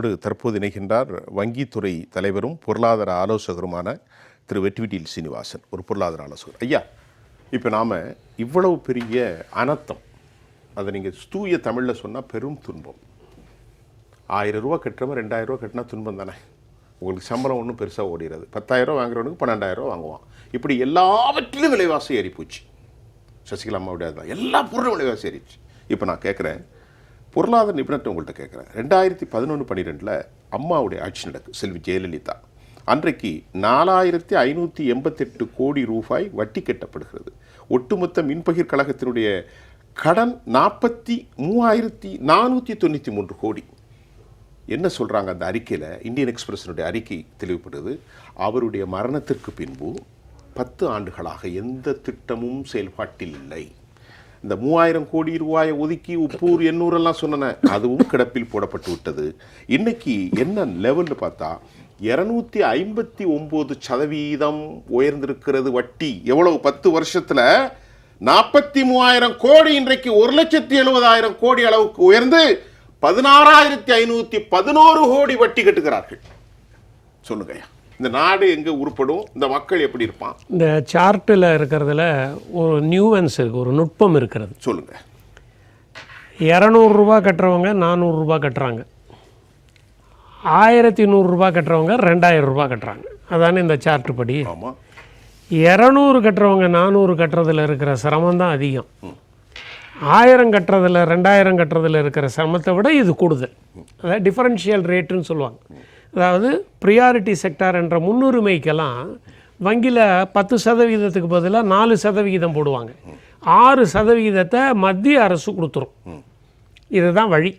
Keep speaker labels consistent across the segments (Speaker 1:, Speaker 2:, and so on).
Speaker 1: நம்மோடு தற்போது இணைகின்றார் வங்கித்துறை தலைவரும் பொருளாதார ஆலோசகருமான திரு வெற்றிவிட்டில் சீனிவாசன். ஒரு பொருளாதார ஆலோசகர். ஐயா இப்போ நாம் இவ்வளவு பெரிய அனர்த்தம் அதை நீங்கள் தூய தமிழில் சொன்னால் பெரும் துன்பம். ஆயிரம் ரூபா கட்டுறவன் ரெண்டாயிரம் ரூபா கட்டினா துன்பம் தானே? உங்களுக்கு சம்பளம் ஒன்றும் பெருசாக ஓடிடுறது பத்தாயிரம் ரூபா வாங்குறவனுக்கு பன்னெண்டாயிரம் ரூபா வாங்குவான். இப்படி எல்லாவற்றிலும் விலைவாசி ஏறிப்போச்சு. சசிகலா அம்மாவுடைய எல்லா பொருளும் விலைவாசி ஏறிச்சு இப்போ நான் கேட்குறேன் பொருளாதார நிபுணர்கிட்ட உங்கள்கிட்ட கேட்குறேன் ரெண்டாயிரத்தி பதினொன்று பன்னிரெண்டில் அம்மாவுடைய ஆட்சி நடக்கும் செல்வி ஜெயலலிதா. அன்றைக்கு நாலாயிரத்தி ஐநூற்றி எண்பத்தெட்டு கோடி ரூபாய் வட்டி கட்டப்படுகிறது. ஒட்டுமொத்த மின்பகிர் கழகத்தினுடைய கடன் நாற்பத்தி மூவாயிரத்தி நானூற்றி தொண்ணூற்றி மூன்று கோடி. என்ன சொல்கிறாங்க அந்த அறிக்கையில்? இந்தியன் எக்ஸ்பிரஸினுடைய அறிக்கை தெளிவுபடுது. அவருடைய மரணத்திற்கு பின்பு பத்து ஆண்டுகளாக எந்த திட்டமும் செயல்பாட்டில் இல்லை. இந்த மூவாயிரம் கோடி ரூபாயை ஒதுக்கி உப்பூர் எண்ணூறெல்லாம் சொன்னன அதுவும் கிடப்பில் போடப்பட்டு விட்டது. இன்னைக்கு என்ன லெவல்னு பார்த்தா இரநூத்தி ஐம்பத்தி ஒம்பது சதவீதம் உயர்ந்திருக்கிறது வட்டி. எவ்வளவு? பத்து வருஷத்துல நாற்பத்தி மூவாயிரம் கோடி இன்றைக்கு ஒரு லட்சத்தி எழுபதாயிரம் கோடி அளவுக்கு உயர்ந்து பதினாறாயிரத்தி ஐநூத்தி பதினோரு கோடி வட்டி கட்டுகிறார்கள். சொல்லுங்கய்யா இந்த நாடு எங்க உருப்படும்? இந்த மக்கள் எப்படி இருப்பான்?
Speaker 2: இந்த சார்ட்டில் இருக்கிறதுல ஒரு நியூவன்ஸ் இருக்குது ஒரு நுட்பம் இருக்கிறது.
Speaker 1: சொல்லுங்க.
Speaker 2: இரநூறுபா கட்டுறவங்க நானூறுரூபா கட்டுறாங்க. ஆயிரத்தி நூறுரூபா கட்டுறவங்க ரெண்டாயிரம் ரூபா கட்டுறாங்க. அதானே இந்த சார்ட்டு படி?
Speaker 1: ஆமா.
Speaker 2: இரநூறு கட்டுறவங்க நானூறு கட்டுறதுல இருக்கிற சிரமம் தான் அதிகம். ஆயிரம் கட்டுறதுல ரெண்டாயிரம் கட்டுறதுல இருக்கிற சிரமத்தை விட இது கூடுதல். அதாவது டிஃபரன்ஷியல் ரேட்டுன்னு சொல்லுவாங்க. அதாவது ப்ரியாரிட்டி செக்டார் என்ற முன்னுரிமைக்கெல்லாம் வங்கியில் பத்து சதவீதத்துக்கு பதிலாக நாலு சதவிகிதம் போடுவாங்க. ஆறு சதவிகிதத்தை மத்திய அரசு கொடுத்துரும். இதுதான் வழி.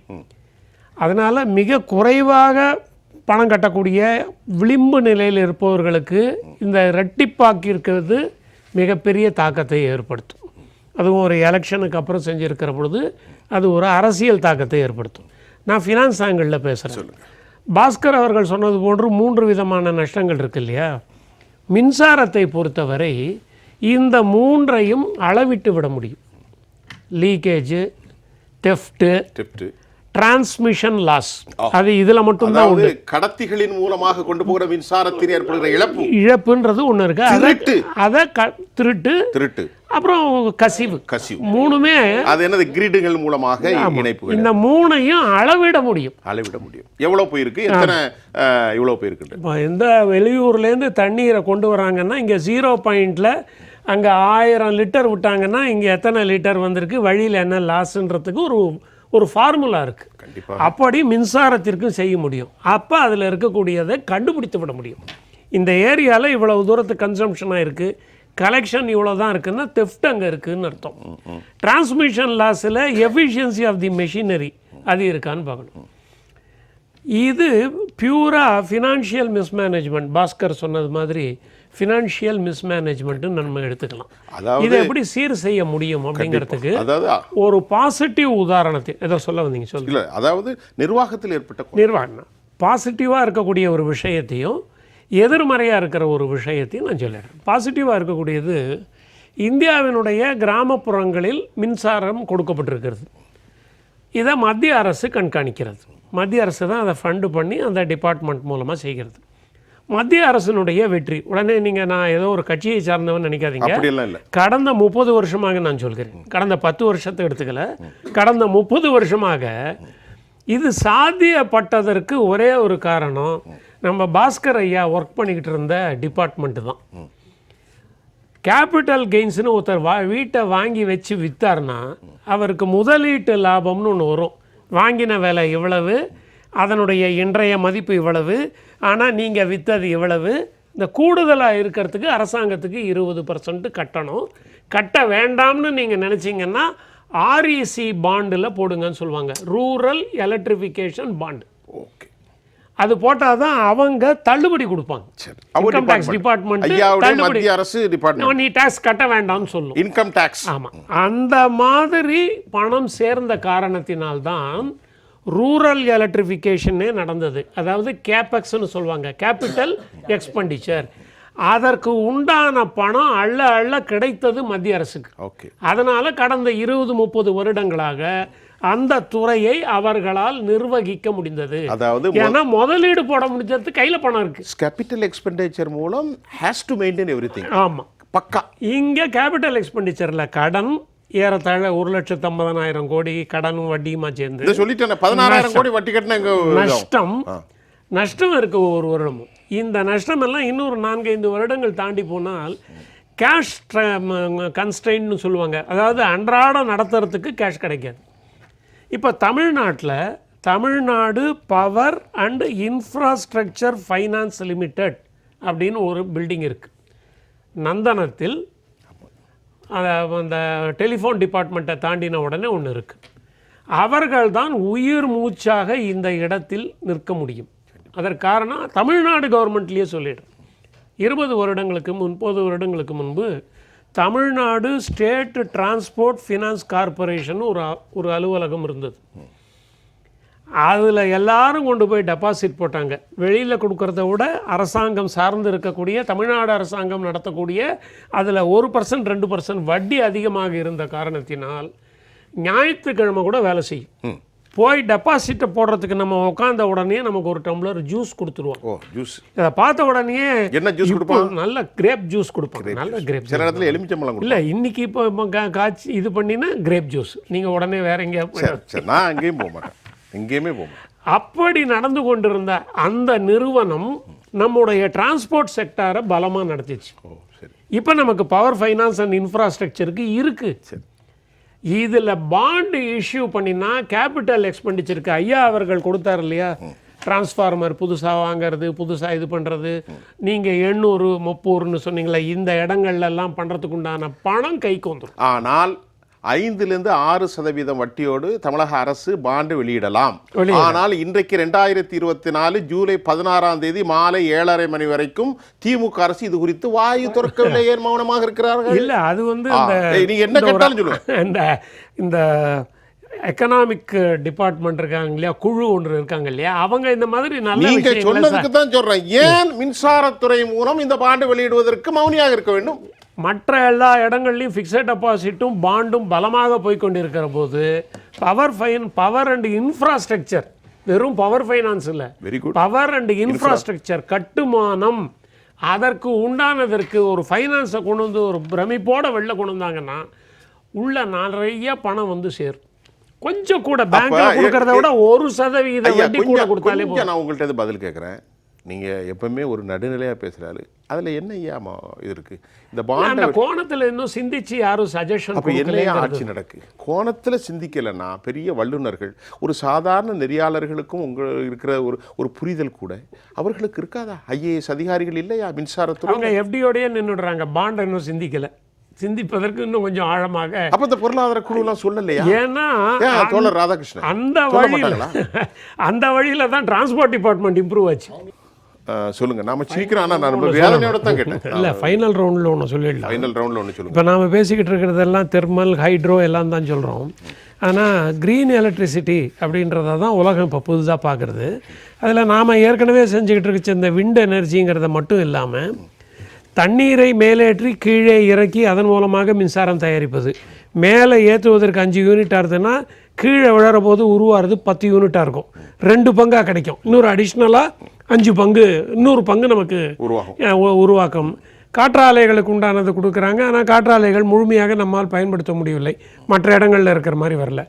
Speaker 2: அதனால் மிக குறைவாக பணம் கட்டக்கூடிய விளிம்பு நிலையில் இருப்பவர்களுக்கு இந்த ரெட்டிப்பாக்கி இருக்கிறது மிகப்பெரிய தாக்கத்தை ஏற்படுத்தும். அதுவும் ஒரு எலெக்ஷனுக்கு அப்புறம் செஞ்சுருக்கிற பொழுது அது ஒரு அரசியல் தாக்கத்தை ஏற்படுத்தும். நான் ஃபினான்ஸ் ஆங்கிளில் பேசுகிறேன் பாஸ்கர் அவர்கள் சொன்னது போன்று மூன்று விதமான நஷ்டங்கள் இருக்கு இல்லையா மின்சாரத்தை பொறுத்தவரை இந்த மூன்றையும் அளவிட்டு விட முடியும். Leakage theft. டிரான்ஸ்மிஷன் லாஸ் அது இதில் மட்டும்தான்
Speaker 1: அதாவது கடத்திகளின் மூலமாக கொண்டு போகிற மின்சாரத்தில் ஏற்படுகிற இழப்பு.
Speaker 2: இழப்புன்றது ஒன்று இருக்கு.
Speaker 1: திருட்டு.
Speaker 2: அதை க திருட்டு.
Speaker 1: திருட்டு.
Speaker 2: அப்புறம் கசிவு.
Speaker 1: கசிவு.
Speaker 2: மூணுமே
Speaker 1: அது என்னது? கிரிடுகள் மூலமாக இணைப்புகள்.
Speaker 2: இந்த மூணையும் அளவிட முடியும்.
Speaker 1: அளவிட முடியும். எவ்வளவு போயிருக்கு? எத்தனை அஹ், இவ்வளவு போயிருக்கு
Speaker 2: இப்போ எந்த வெளியூர்லேருந்து தண்ணீரை கொண்டு வராங்கன்னா இங்கே ஜீரோ பாயிண்டில் அங்கே ஆயிரம் லிட்டர் விட்டாங்கன்னா இங்கே எத்தனை லிட்டர் வந்திருக்கு? வழியில் என்ன லாஸ்ன்றதுக்கு ஒரு ஒரு ஃபார்முலா இருக்குது அப்படி மின்சாரத்திற்கும் செய்ய முடியும். அப்போ அதில் இருக்கக்கூடியதை கண்டுபிடித்து விட முடியும். இந்த ஏரியாவில் இவ்வளவு தூரத்து கன்சம்ஷனாக இருக்குது கலெக்ஷன் இவ்வளோ தான் இருக்குன்னா தெஃப்ட் அங்கே இருக்குதுன்னு அர்த்தம். டிரான்ஸ்மிஷன் லாஸில் எஃபிஷியன்சி ஆஃப் தி மெஷினரி அது இருக்கான்னு பார்க்கணும். இது பியூராக ஃபினான்ஷியல் மிஸ்மேனேஜ்மெண்ட் பாஸ்கர் சொன்னது மாதிரி ஃபினான்ஷியல் மிஸ்மேனேஜ்மெண்ட்டு நம்ம எடுத்துக்கலாம்.
Speaker 1: அதாவது
Speaker 2: இதை எப்படி சீர் செய்ய முடியும் அப்படிங்கிறதுக்கு
Speaker 1: அதாவது
Speaker 2: ஒரு பாசிட்டிவ் உதாரணத்தை ஏதோ சொல்ல வந்தீங்க சொல்லுங்க.
Speaker 1: அதாவது நிர்வாகத்தில் ஏற்பட்ட.
Speaker 2: நிர்வாகம் பாசிட்டிவாக இருக்கக்கூடிய ஒரு விஷயத்தையும் எதிர்மறையாக இருக்கிற ஒரு விஷயத்தையும் நான் சொல்லிடுறேன். பாசிட்டிவாக இருக்கக்கூடியது இந்தியாவினுடைய கிராமப்புறங்களில் மின்சாரம் கொடுக்கப்பட்டிருக்கிறது. இதை மத்திய அரசு கண்காணிக்கிறது. மத்திய அரசு தான் அதை ஃபண்டு பண்ணி அந்த டிபார்ட்மெண்ட் மூலமாக செய்கிறது. மத்திய அரசினுடைய வெற்றி. உடனே நீங்கள் நான் ஏதோ ஒரு கட்சியை சார்ந்தவன் நினைக்காதீங்க. கடந்த முப்பது வருஷமாக நான் சொல்கிறேன். கடந்த பத்து வருஷத்தை எடுத்துக்கல. கடந்த முப்பது வருஷமாக இது சாத்தியப்பட்டதற்கு ஒரே ஒரு காரணம் நம்ம பாஸ்கர் ஐயா ஒர்க் பண்ணிக்கிட்டு இருந்த டிபார்ட்மெண்ட்டு தான். கேபிட்டல் கெயின்ஸ்னு ஒருத்தர் வா வீட்டை வாங்கி வச்சு விற்றார்னா அவருக்கு முதலீட்டு லாபம்னு ஒன்று வரும். வாங்கின விலை இவ்வளவு அதனுடைய இன்றைய மதிப்பு இவ்வளவு ஆனால் நீங்கள் விற்றது இவ்வளவு. இந்த கூடுதலாக இருக்கிறதுக்கு அரசாங்கத்துக்கு இருபது பர்சன்ட் கட்டணும். கட்ட வேண்டாம்னு நீங்கள் நினச்சிங்கன்னா ஆர்இசி பாண்டில் போடுங்கன்னு சொல்லுவாங்க. Rural electrification bond
Speaker 1: okay.
Speaker 2: அது போட்டால் தான் அவங்க தள்ளுபடி கொடுப்பாங்க.
Speaker 1: சரி.
Speaker 2: இன்கம் டேக்ஸ்
Speaker 1: டிபார்ட்மெண்ட்
Speaker 2: தள்ளுபடி.
Speaker 1: அரசு டிபார்ட்மெண்ட்
Speaker 2: நீ டேக்ஸ் கட்ட வேண்டாம்னு சொல்லும்.
Speaker 1: இன்கம் டாக்ஸ்
Speaker 2: ஆமாம் அந்த மாதிரி பணம் சேர்ந்த காரணத்தினால்தான் ரூரல் எலக்ட்ரிஃபிகேஷனே நடந்தது. அதாவது கேபெக்ஸ்னு சொல்லுவாங்க. Capital expenditure. அதற்கு உண்டான பணம் அள்ள அள்ள கிடைத்தது மத்திய அரசுக்கு.
Speaker 1: ஓகே.
Speaker 2: அதனால் கடந்த இருபது முப்பது வருடங்களாக அந்த துறையை அவர்களால் நிர்வகிக்க முடிந்தது.
Speaker 1: அதாவது
Speaker 2: ஏன்னா முதலீடு போட முடிஞ்சது கையில பணம் இருக்கு.
Speaker 1: கேபிட்டல் எக்ஸ்பெண்டிச்சர் மூலம் has to maintain everything
Speaker 2: ஆமா.
Speaker 1: பக்கா.
Speaker 2: இங்க கேபிட்டல் எக்ஸ்பெண்டிச்சர்ல கடன் ஏறத்தாழ ஒரு லட்சத்து ஐம்பதனாயிரம் கோடி கடனும் வட்டியுமா சேர்ந்து
Speaker 1: சொல்லிட்டேன் பதினாறாயிரம் கோடி வட்டி கட்டின
Speaker 2: நஷ்டம். நஷ்டம் இருக்கு ஒவ்வொரு வருடமும். இந்த நஷ்டம் எல்லாம் இன்னொரு நான்கைந்து வருடங்கள் தாண்டி போனால் கேஷ் கன்ஸ்ட்ரெயின்னு சொல்லுவாங்க. அதாவது அன்றாடம் நடத்துறதுக்கு கேஷ் கிடைக்காது. இப்போ தமிழ்நாட்டில் Tamil Nadu power and infrastructure finance limited அப்படின்னு ஒரு பில்டிங் இருக்குது நந்தனத்தில் அந்த அந்த டெலிஃபோன் டிபார்ட்மெண்ட்டை தாண்டின உடனே ஒன்று இருக்குது அவர்கள்தான் உயிர் மூச்சாக இந்த இடத்தில் நிற்க முடியும். அதற்கு காரணம் தமிழ்நாடு கவர்மெண்ட்லேயே சொல்லிடுறேன் இருபது வருடங்களுக்கு முன்பது வருடங்களுக்கு முன்பு Tamil Nadu state transport finance corporation ஒரு ஒரு அலுவலகம் இருந்தது. அதில் எல்லாரும் கொண்டு போய் டெபாசிட் போட்டாங்க. வெளியில் கொடுக்கறத விட அரசாங்கம் சார்ந்து இருக்கக்கூடிய தமிழ்நாடு அரசாங்கம் நடத்தக்கூடிய அதில் ஒரு பர்சன்ட் ரெண்டு பர்சன்ட் வட்டி அதிகமாக இருந்த காரணத்தினால் ஞாயிற்றுக்கிழமை கூட வேலை செய்யும். போய் டெபாசிட்டை போடுறதுக்கு நம்ம உட்காந்த உடனே நமக்கு ஒரு டம்ளர் ஜூஸ் கொடுத்துருவோம்
Speaker 1: ஓ ஜூஸ்
Speaker 2: இதை பார்த்த உடனே
Speaker 1: என்ன ஜூஸ் கொடுப்பான்
Speaker 2: நல்ல கிரேப் ஜூஸ் கொடுப்பாங்க. நல்ல கிரேப்
Speaker 1: சில இடத்துல எலுமிச்சம்பழம்
Speaker 2: இல்லை இன்னைக்கு இப்போ காய்ச்சி இது பண்ணினா கிரேப் ஜூஸ் நீங்கள் உடனே வேற எங்கேயா
Speaker 1: நான் அங்கேயும் போக மாட்டேன். எங்கேயுமே போக மாட்டேன்
Speaker 2: அப்படி நடந்து கொண்டிருந்த அந்த நிறுவனம் நம்முடைய டிரான்ஸ்போர்ட் செக்டாரை பலமாக நடத்திச்சு. இப்போ நமக்கு பவர் ஃபைனான்ஸ் அண்ட் இன்ஃப்ராஸ்ட்ரக்சருக்கு இருக்கு.
Speaker 1: சரி.
Speaker 2: இதில் பாண்டு இஷ்யூ பண்ணினா கேபிட்டல் எக்ஸ்பெண்டிச்சருக்கு ஐயா அவர்கள் கொடுத்தார் இல்லையா? டிரான்ஸ்ஃபார்மர் புதுசாக வாங்குறது புதுசாக இது பண்ணுறது நீங்கள் எண்ணூறு முப்பூறுன்னு சொன்னீங்களே இந்த இடங்கள்ல எல்லாம் பண்ணுறதுக்கு உண்டான பணம் கைக்கு வந்துடும்
Speaker 1: ஆனால் ஐந்திலிருந்து ஆறு சதவீதம் வட்டியோடு தமிழக அரசு பாண்டு வெளியிடலாம். ஆனால் இன்றைக்கு ரெண்டாயிரத்தி இருபத்தி நாலு ஜூலை பதினாறாம் தேதி மாலை ஏழரை மணி வரைக்கும் திமுக அரசு இது குறித்து வாயு திறக்கவில்லை ஏன் மௌனமாக இருக்கிறார்கள்?
Speaker 2: இல்லை அது வந்து
Speaker 1: நீங்க என்ன கேட்டாலும் சொல்லுங்க.
Speaker 2: இந்த இந்த எக்கனாமிக் டிபார்ட்மெண்ட் இருக்காங்க இல்லையா குழு ஒன்று இருக்காங்க இல்லையா அவங்க இந்த மாதிரி நல்ல
Speaker 1: நீங்க சொன்னதுக்கு தான் சொல்றேன். ஏன் மின்சாரத்துறை மூலம் இந்த பாண்டு வெளியிடுவதற்கு மௌனியாக இருக்க வேண்டும்?
Speaker 2: மற்ற எல்லா இடங்கள்லையும் ஃபிக்ஸட் டெபாசிட்டும் பாண்டும் பலமாக போய் கொண்டிருக்கிற போது power fine power and infrastructure வெறும் பவர் ஃபைனான்ஸ் இல்லை.
Speaker 1: Very good
Speaker 2: power and infrastructure கட்டுமானம் அதற்கு உண்டானதற்கு ஒரு ஃபைனான்ஸை கொண்டு வந்து ஒரு பிரமிப்போட வெளில கொண்டு வந்தாங்கன்னா உள்ள நிறைய பணம் வந்து சேரும். கொஞ்சம் கூட பேங்க்ல கொடுக்கறத விட ஒரு சதவீத
Speaker 1: ஐயா
Speaker 2: வட்டி கூட கொடுத்தாலே
Speaker 1: நான் உங்கள்கிட்ட பதில் கேட்குறேன் நீங்க எப்பவுமே ஒரு நடுநிலையா பேசுறாரு. அதுல என்ன ஐயா ம- இது இருக்கு? இந்த பாண்டை
Speaker 2: கோணத்துல இன்னும் சிந்திச்சு யாரும் சஜஷன்
Speaker 1: அப்ப என்னையா ஆட்சி நடக்கு? கோணத்துல சிந்திக்கலைன்னா பெரிய வல்லுநர்கள் ஒரு சாதாரண நெறியாளர்களுக்கும் உங்க இருக்கிற ஒரு ஒரு புரிதல் கூட அவர்களுக்கு இருக்காதா? ஐஏஎஸ் அதிகாரிகள் இல்லையா மின்சாரத்துறை?
Speaker 2: அவங்க எஃப்டியோடய நின்றுடுறாங்க பாண்ட் இன்னும் சிந்திக்கல. சிந்திப்பதற்கு இன்னும் கொஞ்சம் ஆழமாக
Speaker 1: அப்ப இந்த பொருளாதார குழுலாம் சொல்லலையா?
Speaker 2: ஏன்னா
Speaker 1: ஏன் தோழர் ராதாகிருஷ்ணன்
Speaker 2: அந்த வழியில்? அந்த வழியில தான் டிரான்ஸ்போர்ட் டிபார்ட்மெண்ட் இம்ப்ரூவ் ஆச்சு.
Speaker 1: சொல்லுங்க. நாம சீக்கிரம் ஆனா நான் வேதனையோட தான் கேட்டேன்.
Speaker 2: இல்லை ஃபைனல் ரவுண்டில் ஒன்று சொல்லிடலாம்.
Speaker 1: ஃபைனல் ரவுண்ட்ல ஒன்று சொல்லுங்க.
Speaker 2: இப்போ நாம் பேசிக்கிட்டு இருக்கிறதெல்லாம் தெர்மல் ஹைட்ரோ எல்லாம் தான் சொல்கிறோம் ஆனால் க்ரீன் எலக்ட்ரிசிட்டி அப்படின்றத தான் உலகம் இப்போ புதுசாக பார்க்குறது அதில் நாம் ஏற்கனவே செஞ்சுக்கிட்டு இருக்க இந்த விண்ட் எனர்ஜிங்கிறத மட்டும் இல்லாமல் தண்ணீரை மேலேற்றி கீழே இறக்கி அதன் மூலமாக மின்சாரம் தயாரிப்பது. மேலே ஏற்றுவதற்கு அஞ்சு யூனிட்டாக இருந்ததுன்னா கீழே விழற போது உருவாகிறது பத்து யூனிட்டாக இருக்கும். ரெண்டு பங்காக கிடைக்கும். இன்னொரு அடிஷ்னலாக அஞ்சு பங்கு இன்னொரு பங்கு நமக்கு
Speaker 1: உருவாகும்.
Speaker 2: உருவாக்கம். காற்றாலைகளுக்கு உண்டானது கொடுக்குறாங்க. ஆனால் காற்றாலைகள் முழுமையாக நம்மால் பயன்படுத்த முடியவில்லை. மற்ற இடங்களில் இருக்கிற மாதிரி வரல.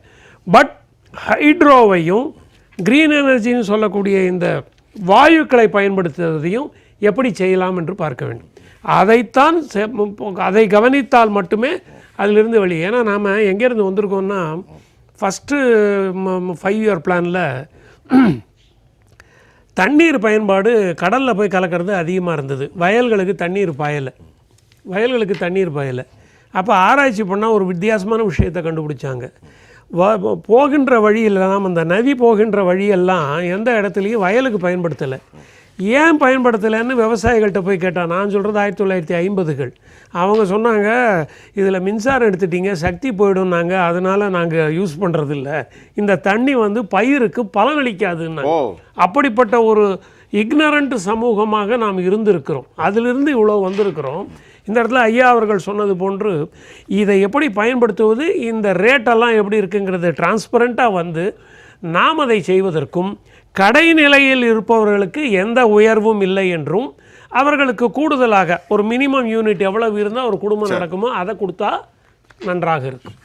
Speaker 2: பட் ஹைட்ரோவையும் க்ரீன் எனர்ஜின்னு சொல்லக்கூடிய இந்த வாயுக்களை பயன்படுத்துவதையும் எப்படி செய்யலாம் என்று பார்க்க வேண்டும். அதைத்தான் அதை கவனித்தால் மட்டுமே அதிலிருந்து வழி ஏன்னா நாம் எங்கேருந்து வந்திருக்கோம்னா ஃபஸ்ட்டு ஃபைவ் இயர் பிளானில் தண்ணீர் பயன்பாடு கடலில் போய் கலக்கிறது அதிகமாக இருந்தது. வயல்களுக்கு தண்ணீர் பாயலை. வயல்களுக்கு தண்ணீர் பாயலை. அப்போ ஆராய்ச்சி பண்ணால் ஒரு வித்தியாசமான விஷயத்தை கண்டுபிடிச்சாங்க. வ- போகின்ற வழியெல்லாம் அந்த நதி போகின்ற வழியெல்லாம் எந்த இடத்துலையும் வயலுக்கு பயன்படுத்தலை. ஏன் பயன்படுத்தலைன்னு விவசாயிகள்கிட்ட போய் கேட்டான். நான் சொல்கிறது ஆயிரத்தி தொள்ளாயிரத்தி ஐம்பதுகள். அவங்க சொன்னாங்க இதில் மின்சாரம் எடுத்துட்டீங்க சக்தி போயிடும்னாங்க அதனால் நாங்கள் யூஸ் பண்ணுறதில்ல இந்த தண்ணி வந்து பயிருக்கு பலனளிக்காதுன்னு. அப்படிப்பட்ட ஒரு இக்னரண்ட் சமூகமாக நாம் இருந்திருக்கிறோம். அதிலிருந்து இவ்வளோ வந்திருக்கிறோம். இந்த இடத்துல ஐயா அவர்கள் சொன்னது போன்று இதை எப்படி பயன்படுத்துவது இந்த ரேட்டெல்லாம் எப்படி இருக்குங்கிறது டிரான்ஸ்பரண்ட்டாக வந்து நாம் அதை செய்வதற்கும் கடைநிலையில் இருப்பவர்களுக்கு எந்த உயர்வும் இல்லை என்றும் அவர்களுக்கு கூடுதலாக ஒரு மினிமம் யூனிட் எவ்வளவு இருந்தால் ஒரு குடும்பம் நடக்குமோ அதை கொடுத்தா நன்றாக இருக்கும்.